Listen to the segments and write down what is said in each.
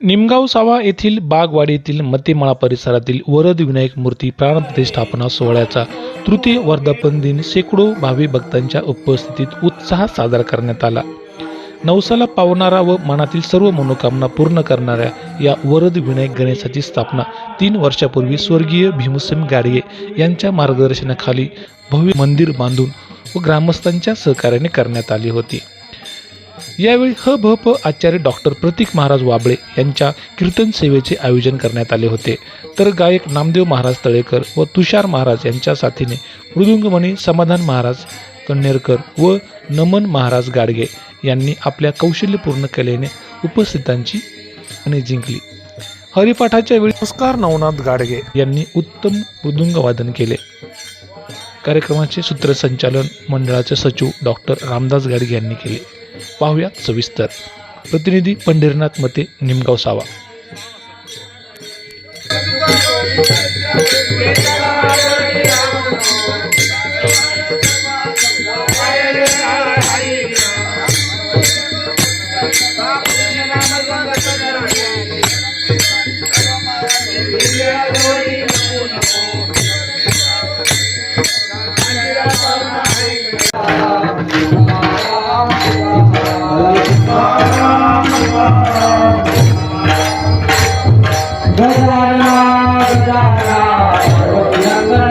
निमगाव सावा येथील बागवाडीतील मतेमाळा परिसरातील वरद विनायक मूर्ती प्राणप्रतिष्ठापना सोहळ्याचा तृतीय वर्धापन दिन शेकडो भावी भक्तांच्या उपस्थितीत उत्साहात साजरा करण्यात आला. नवसाला पावणारा व मनातील सर्व मनोकामना पूर्ण करणाऱ्या या वरद विनायक गणेशाची स्थापना तीन वर्षापूर्वी स्वर्गीय भीमसेन गाडगे यांच्या मार्गदर्शनाखाली भव्य मंदिर बांधून व ग्रामस्थांच्या सहकार्याने करण्यात आली होती. यावेळी ह भ प आचार्य डॉक्टर प्रतीक महाराज वाबळे यांच्या कीर्तन सेवेचे आयोजन करण्यात आले होते. तर गायक नामदेव महाराज तळेकर व तुषार महाराज यांच्या साथीने मृदुंगमणी समाधान महाराज कन्नेरकर व नमन महाराज गाडगे यांनी आपल्या कौशल्यपूर्ण कलेने उपस्थितांची आणि जिंकली. हरिपाठाच्या वेळी नमस्कार नवनाथ गाडगे. यांनी उत्तम मृदुंग वादन केले. कार्यक्रमाचे सूत्रसंचालन मंडळाचे सचिव डॉक्टर रामदास गाडगे यांनी केले. पाहूया सविस्तर. प्रतिनिधी पंढरीनाथ मते निमगाव सावा. वैष्णवराय मेनाली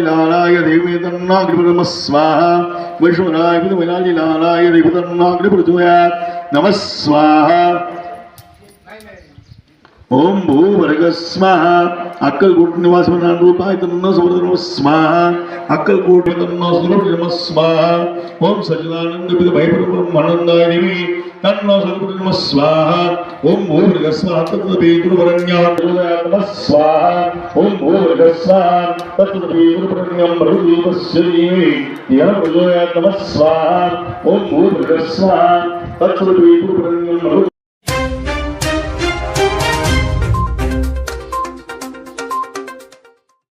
लालाय देवी तन्नाग्निपदम स्वाहा वैष्णवराय मेनाली लालाय देवी तन्नाग्निपृथ्व्या नमः स्वाहा ओम भू वर्ग स्वाहा अक्कलकोट निवास म्हणा रूपाय तन्न समर्थ नमः स्वाहा अक्कलकोट तन्न समर्थ नमः स्वाहा ओम सच्चिदानंद पिता भाई ब्रह्मानंदाय देवी తన్నో సద్గుణమ స్వాహ ఓం భూర్గ స్వాహ తత్పీతుర్వరణ్యాత్మ స్వాహ ఓం భూర్గ స్వాహ తత్పీతుర్వరణ్యం మృగోపస్యే స్వాహ ఓం భూర్గ స్వాహ తత్పీతుర్వరణ్యం